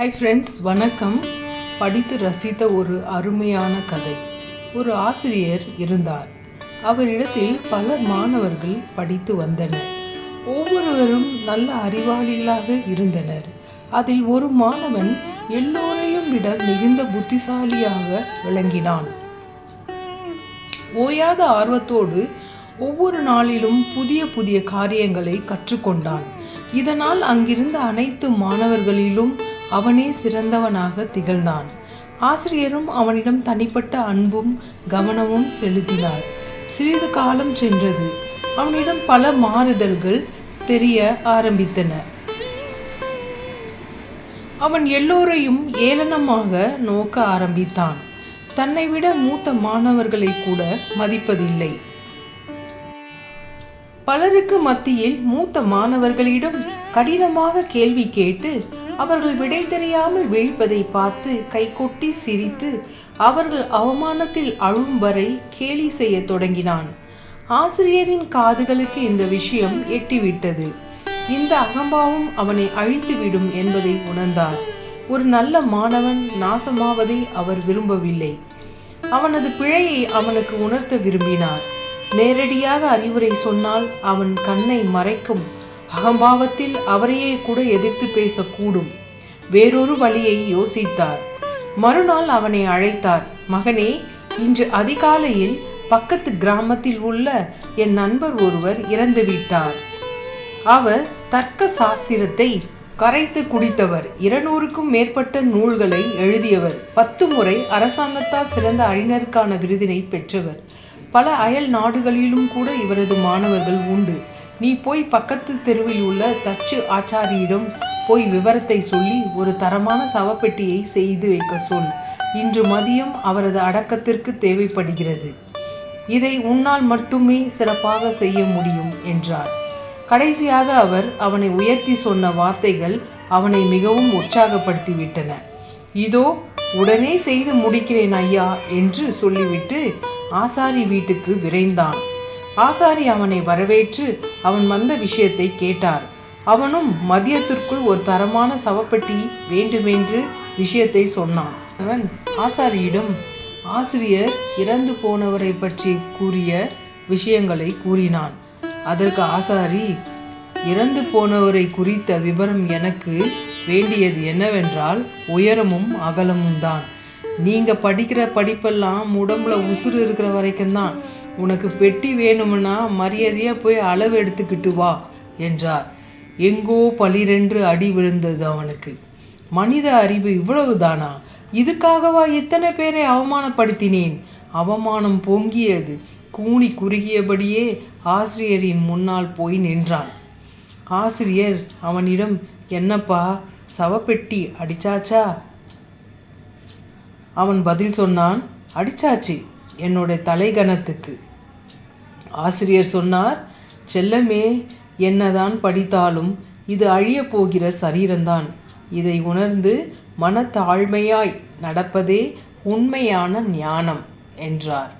Hi friends வணக்கம். படித்து ரசித்த ஒரு அருமையான கதை. ஒரு ஆசிரியர் இருந்தார். அவரிடத்தில் பல மாணவர்கள் படித்து வந்தனர். ஒவ்வொருவரும் நல்ல அறிவாளிகளாக இருந்தனர். அதில் ஒரு மாணவன் எல்லோரையும் விட மிகுந்த புத்திசாலியாக விளங்கினான். ஓயாத ஆர்வத்தோடு ஒவ்வொரு நாளிலும் புதிய புதிய காரியங்களை கற்றுக்கொண்டான். இதனால் அங்கிருந்த அனைத்து மாணவர்களிலும் அவனே சிறந்தவனாக திகழ்ந்தான். ஆசிரியரும் அவனிடம் தனிப்பட்ட அன்பும் கவனமும் செலுத்தினார். சிறிது காலம் சென்றது. அவனிடம் பல மாறுதல்கள் தெரிய ஆரம்பித்தன. அவன் எல்லோரையும் ஏளனமாக நோக்க ஆரம்பித்தான். தன்னை விட மூத்த மாணவர்களை கூட மதிப்பதில்லை. பலருக்கு மத்தியில் மூத்த மாணவர்களிடம் கடினமாக கேள்வி கேட்டு அவர்கள் விடை தெரியாமல் விழிப்பதை பார்த்து கைகொட்டி சிரித்து அவர்கள் அவமானத்தில் அழும் வரை கேலி செய்ய தொடங்கினான். ஆசிரியரின் காதுகளுக்கு இந்த விஷயம் எட்டிவிட்டது. இந்த அகம்பாவம் அவனை அழித்துவிடும் என்பதை உணர்ந்தார். ஒரு நல்ல மாணவன் நாசமாவதை அவர் விரும்பவில்லை. அவனது பிழையை அவனுக்கு உணர்த்த விரும்பினார். நேரடியாக அறிவுரை சொன்னால் அவன் கண்ணை மறைக்கும் அகம்பாவத்தில் அவரையே கூட எதிர்த்து பேசக்கூடும். வேறொரு வழியை யோசித்தார். மறுநாள் அவனை அழைத்தார். மகனே இன்று அதிகாலையில் பக்கத்து கிராமத்தில் உள்ள என் நண்பர் ஒருவர் இறந்துவிட்டார் அவர் தர்க்க சாஸ்திரத்தை கரைத்து குடித்தவர். இருநூறுக்கும் மேற்பட்ட நூல்களை எழுதியவர். பத்து முறை அரசாங்கத்தால் சிறந்த அறிஞருக்கான விருதினை பெற்றவர். பல அயல் நாடுகளிலும் கூட இவரது மாணவர்கள் உண்டு. நீ போய் பக்கத்து தெருவில் உள்ள தச்சு ஆச்சாரியிடம் போய் விவரத்தை சொல்லி ஒரு தரமான சவப்பெட்டியை செய்து வைக்க சொல். இன்று மதியம் அவரது அடக்கத்திற்கு தேவைப்படுகிறது. இதை உன்னால் மட்டுமே சிறப்பாக செய்ய முடியும் என்றார். கடைசியாக அவர் அவனை உயர்த்தி சொன்ன வார்த்தைகள் அவனை மிகவும் உற்சாகப்படுத்திவிட்டன. இதோ உடனே செய்து முடிக்கிறேன் ஐயா என்று சொல்லிவிட்டு ஆசாரி வீட்டுக்கு விரைந்தான். ஆசாரி அவனை வரவேற்று அவன் வந்த விஷயத்தை கேட்டார். அவனும் மதியத்திற்குள் ஒரு தரமான சவப்பெட்டி வேண்டுமென்று விஷயத்தை சொன்னான். அவன் ஆசாரியிடம் ஆசிரியர் இறந்து போனவரை பற்றி கூறிய விஷயங்களை கூறினான். அதற்கு ஆசாரி இறந்து போனவரை குறித்த விவரம் எனக்கு வேண்டியது என்னவென்றால் உயரமும் அகலமும் தான் நீங்கள் படிக்கிற படிப்பெல்லாம் உடம்புல உசுறு இருக்கிற வரைக்கும் தான் உனக்கு பெட்டி வேணும்னா மரியாதையாக போய் அளவு எடுத்துக்கிட்டு வா என்றார். எங்கோ பளிரென்று அடி விழுந்தது அவனுக்கு. மனித அறிவு இவ்வளவுதானா? இதுக்காகவா இத்தனை பேரை அவமானப்படுத்தினேன்? அவமானம் பொங்கியது. கூனி குறுகியபடியே ஆசிரியரின் முன்னால் போய் நின்றான். ஆசிரியர் அவனிடம் என்னப்பா சவப்பெட்டி அடிச்சாச்சா? அவன் பதில் சொன்னான் அடிச்சாச்சு என்னோட தலைகணத்துக்கு. ஆசிரியர் சொன்னார் செல்லமே என்னதான் படித்தாலும் இது அழியப் போகிற சரீரம்தான். இதை உணர்ந்து மனத்தாழ்மையாய் நடப்பதே உண்மையான ஞானம் என்றார்.